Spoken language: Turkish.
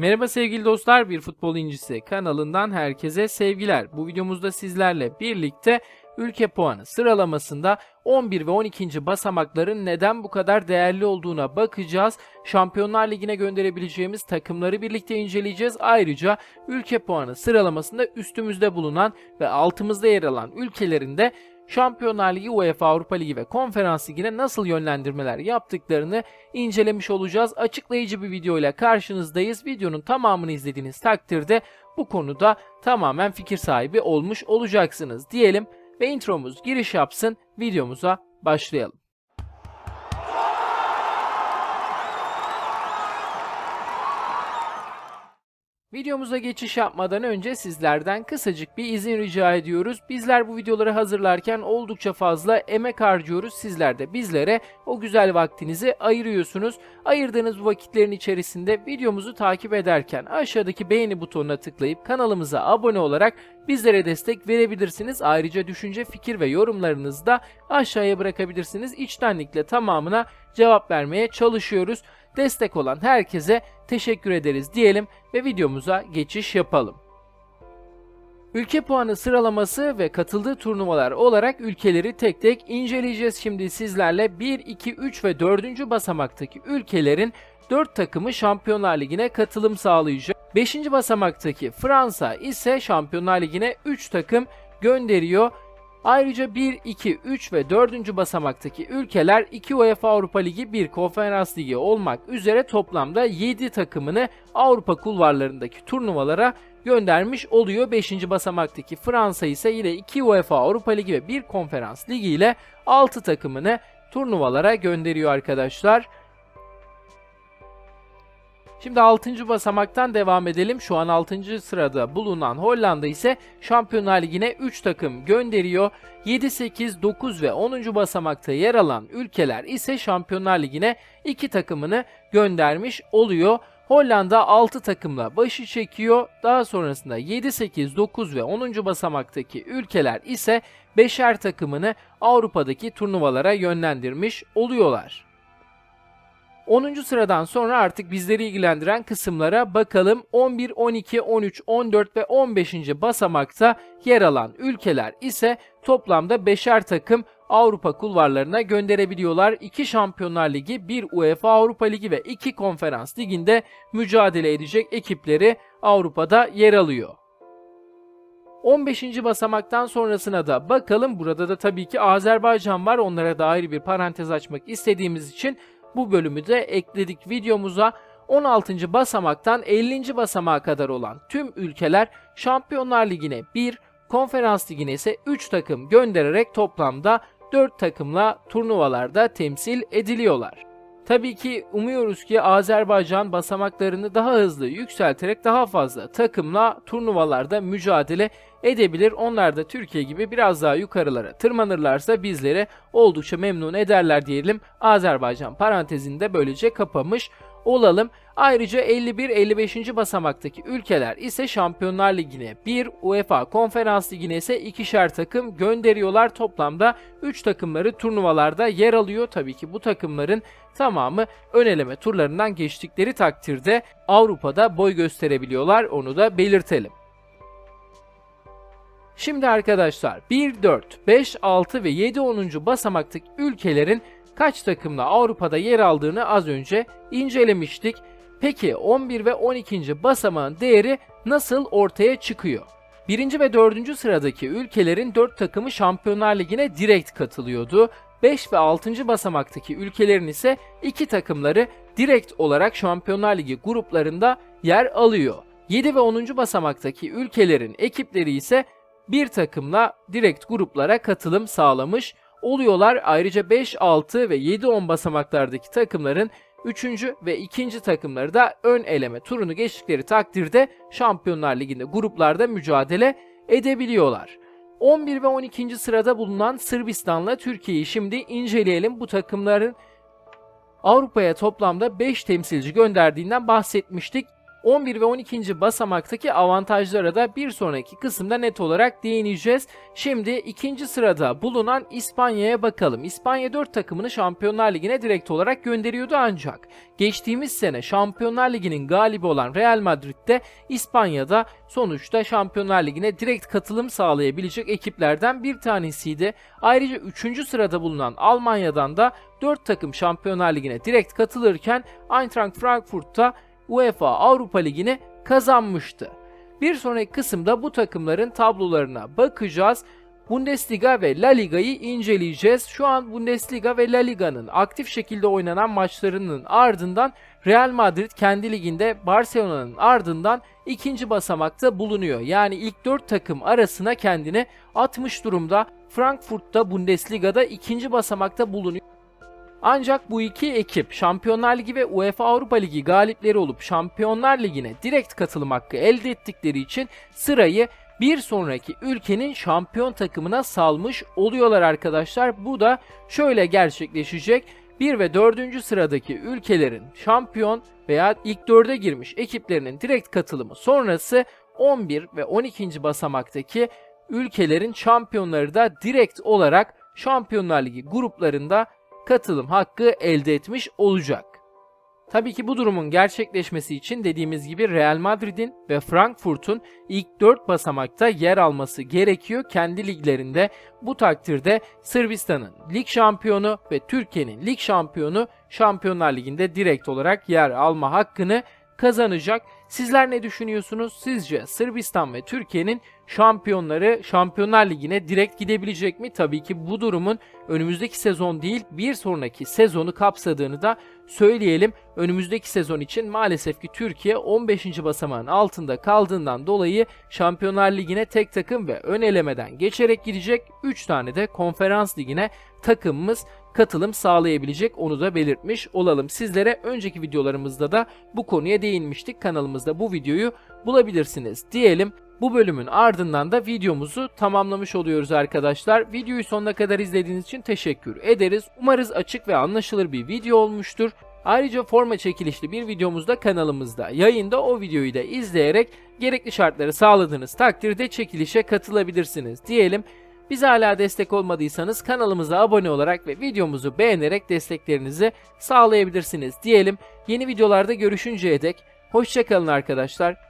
Merhaba sevgili dostlar, bir futbol incisi kanalından herkese sevgiler. Bu videomuzda sizlerle birlikte ülke puanı sıralamasında 11 ve 12. basamakların neden bu kadar değerli olduğuna bakacağız. Şampiyonlar Ligi'ne gönderebileceğimiz takımları birlikte inceleyeceğiz. Ayrıca ülke puanı sıralamasında üstümüzde bulunan ve altımızda yer alan ülkelerin de Şampiyonlar Ligi, UEFA Avrupa Ligi ve Konferans Ligi'ne nasıl yönlendirmeler yaptıklarını incelemiş olacağız. Açıklayıcı bir video ile karşınızdayız. Videonun tamamını izlediğiniz takdirde bu konuda tamamen fikir sahibi olmuş olacaksınız diyelim ve intromuz giriş yapsın. Videomuza başlayalım. Videomuza geçiş yapmadan önce sizlerden kısacık bir izin rica ediyoruz. Bizler bu videoları hazırlarken oldukça fazla emek harcıyoruz. Sizler de bizlere o güzel vaktinizi ayırıyorsunuz. Ayırdığınız bu vakitlerin içerisinde videomuzu takip ederken aşağıdaki beğeni butonuna tıklayıp kanalımıza abone olarak bizlere destek verebilirsiniz. Ayrıca düşünce, fikir ve yorumlarınızı da aşağıya bırakabilirsiniz. İçtenlikle tamamına cevap vermeye çalışıyoruz. Destek olan herkese teşekkür ederiz diyelim ve videomuza geçiş yapalım. Ülke puanı sıralaması ve katıldığı turnuvalar olarak ülkeleri tek tek inceleyeceğiz şimdi sizlerle. 1, 2, 3 ve 4. basamaktaki ülkelerin 4 takımı Şampiyonlar Ligi'ne katılım sağlayacak. 5. basamaktaki Fransa ise Şampiyonlar Ligi'ne 3 takım gönderiyor. Ayrıca 1, 2, 3 ve 4. basamaktaki ülkeler 2 UEFA Avrupa Ligi, 1 Konferans Ligi olmak üzere toplamda 7 takımını Avrupa kulvarlarındaki turnuvalara göndermiş oluyor. 5. basamaktaki Fransa ise yine 2 UEFA Avrupa Ligi ve 1 Konferans Ligi ile 6 takımını turnuvalara gönderiyor arkadaşlar. Şimdi 6. basamaktan devam edelim. Şu an 6. sırada bulunan Hollanda ise Şampiyonlar Ligi'ne 3 takım gönderiyor. 7, 8, 9 ve 10. basamakta yer alan ülkeler ise Şampiyonlar Ligi'ne 2 takımını göndermiş oluyor. Hollanda 6 takımla başı çekiyor. Daha sonrasında 7, 8, 9 ve 10. basamaktaki ülkeler ise 5'er takımını Avrupa'daki turnuvalara yönlendirmiş oluyorlar. 10. sıradan sonra artık bizleri ilgilendiren kısımlara bakalım. 11, 12, 13, 14 ve 15. basamakta yer alan ülkeler ise toplamda 5'er takım Avrupa kulvarlarına gönderebiliyorlar. 2 Şampiyonlar Ligi, 1 UEFA Avrupa Ligi ve 2 Konferans Ligi'nde mücadele edecek ekipleri Avrupa'da yer alıyor. 15. basamaktan sonrasına da bakalım. Burada da tabii ki Azerbaycan var. Onlara dair bir parantez açmak istediğimiz için bu bölümü de ekledik videomuza. 16. basamaktan 50. basamağa kadar olan tüm ülkeler Şampiyonlar Ligi'ne 1, Konferans Ligi'ne ise 3 takım göndererek toplamda 4 takımla turnuvalarda temsil ediliyorlar. Tabii ki umuyoruz ki Azerbaycan basamaklarını daha hızlı yükselterek daha fazla takımla turnuvalarda mücadele edebilir. Onlar da Türkiye gibi biraz daha yukarılara tırmanırlarsa bizleri oldukça memnun ederler diyelim. Azerbaycan parantezini de böylece kapamış olalım. Ayrıca 51-55. basamaktaki ülkeler ise Şampiyonlar Ligi'ne 1, UEFA Konferans Ligi'ne ise ikişer takım gönderiyorlar. Toplamda 3 takımları turnuvalarda yer alıyor. Tabii ki bu takımların tamamı ön eleme turlarından geçtikleri takdirde Avrupa'da boy gösterebiliyorlar. Onu da belirtelim. Şimdi arkadaşlar 1, 4, 5, 6 ve 7, 10. basamaktaki ülkelerin kaç takımla Avrupa'da yer aldığını az önce incelemiştik. Peki 11 ve 12. basamağın değeri nasıl ortaya çıkıyor? 1. ve 4. sıradaki ülkelerin 4 takımı Şampiyonlar Ligi'ne direkt katılıyordu. 5 ve 6. basamaktaki ülkelerin ise 2 takımları direkt olarak Şampiyonlar Ligi gruplarında yer alıyor. 7 ve 10. basamaktaki ülkelerin ekipleri ise bir takımla direkt gruplara katılım sağlamış oluyorlar. Ayrıca 5, 6 ve 7, 10 basamaklardaki takımların 3. ve 2. takımları da ön eleme turunu geçtikleri takdirde Şampiyonlar Ligi'nde gruplarda mücadele edebiliyorlar. 11 ve 12. sırada bulunan Sırbistan'la Türkiye'yi şimdi inceleyelim. Bu takımların Avrupa'ya toplamda 5 temsilci gönderdiğinden bahsetmiştik. 11 ve 12. basamaktaki avantajlara da bir sonraki kısımda net olarak değineceğiz. Şimdi ikinci sırada bulunan İspanya'ya bakalım. İspanya 4 takımını Şampiyonlar Ligi'ne direkt olarak gönderiyordu ancak geçtiğimiz sene Şampiyonlar Ligi'nin galibi olan Real Madrid'de İspanya'da sonuçta Şampiyonlar Ligi'ne direkt katılım sağlayabilecek ekiplerden bir tanesiydi. Ayrıca 3. sırada bulunan Almanya'dan da 4 takım Şampiyonlar Ligi'ne direkt katılırken Eintracht Frankfurt'ta UEFA Avrupa Ligi'ni kazanmıştı. Bir sonraki kısımda bu takımların tablolarına bakacağız. Bundesliga ve La Liga'yı inceleyeceğiz. Şu an Bundesliga ve La Liga'nın aktif şekilde oynanan maçlarının ardından Real Madrid kendi liginde Barcelona'nın ardından ikinci basamakta bulunuyor. Yani ilk 4 takım arasına kendini atmış durumda. Frankfurt'ta Bundesliga'da ikinci basamakta bulunuyor. Ancak bu iki ekip Şampiyonlar Ligi ve UEFA Avrupa Ligi galipleri olup Şampiyonlar Ligi'ne direkt katılım hakkı elde ettikleri için sırayı bir sonraki ülkenin şampiyon takımına salmış oluyorlar arkadaşlar. Bu da şöyle gerçekleşecek. 1 ve 4. sıradaki ülkelerin şampiyon veya ilk 4'e girmiş ekiplerinin direkt katılımı sonrası 11 ve 12. basamaktaki ülkelerin şampiyonları da direkt olarak Şampiyonlar Ligi gruplarında katılım hakkı elde etmiş olacak. Tabii ki bu durumun gerçekleşmesi için dediğimiz gibi Real Madrid'in ve Frankfurt'un ilk 4 basamakta yer alması gerekiyor kendi liglerinde. Bu takdirde Sırbistan'ın lig şampiyonu ve Türkiye'nin lig şampiyonu Şampiyonlar Ligi'nde direkt olarak yer alma hakkını kazanacak. Sizler ne düşünüyorsunuz? Sizce Sırbistan ve Türkiye'nin şampiyonları Şampiyonlar Ligi'ne direkt gidebilecek mi? Tabii ki bu durumun önümüzdeki sezon değil bir sonraki sezonu kapsadığını da söyleyelim. Önümüzdeki sezon için maalesef ki Türkiye 15. basamağın altında kaldığından dolayı Şampiyonlar Ligi'ne tek takım ve ön elemeden geçerek gidecek. 3 tane de konferans ligine takımımız katılım sağlayabilecek onu da belirtmiş olalım. Sizlere önceki videolarımızda da bu konuya değinmiştik. Kanalımızda bu videoyu bulabilirsiniz diyelim. Bu bölümün ardından da videomuzu tamamlamış oluyoruz arkadaşlar. Videoyu sonuna kadar izlediğiniz için teşekkür ederiz. Umarız açık ve anlaşılır bir video olmuştur. Ayrıca forma çekilişli bir videomuz da kanalımızda yayında o videoyu da izleyerek gerekli şartları sağladığınız takdirde çekilişe katılabilirsiniz diyelim. Bize hala destek olmadıysanız kanalımıza abone olarak ve videomuzu beğenerek desteklerinizi sağlayabilirsiniz diyelim. Yeni videolarda görüşünceye dek hoşçakalın arkadaşlar.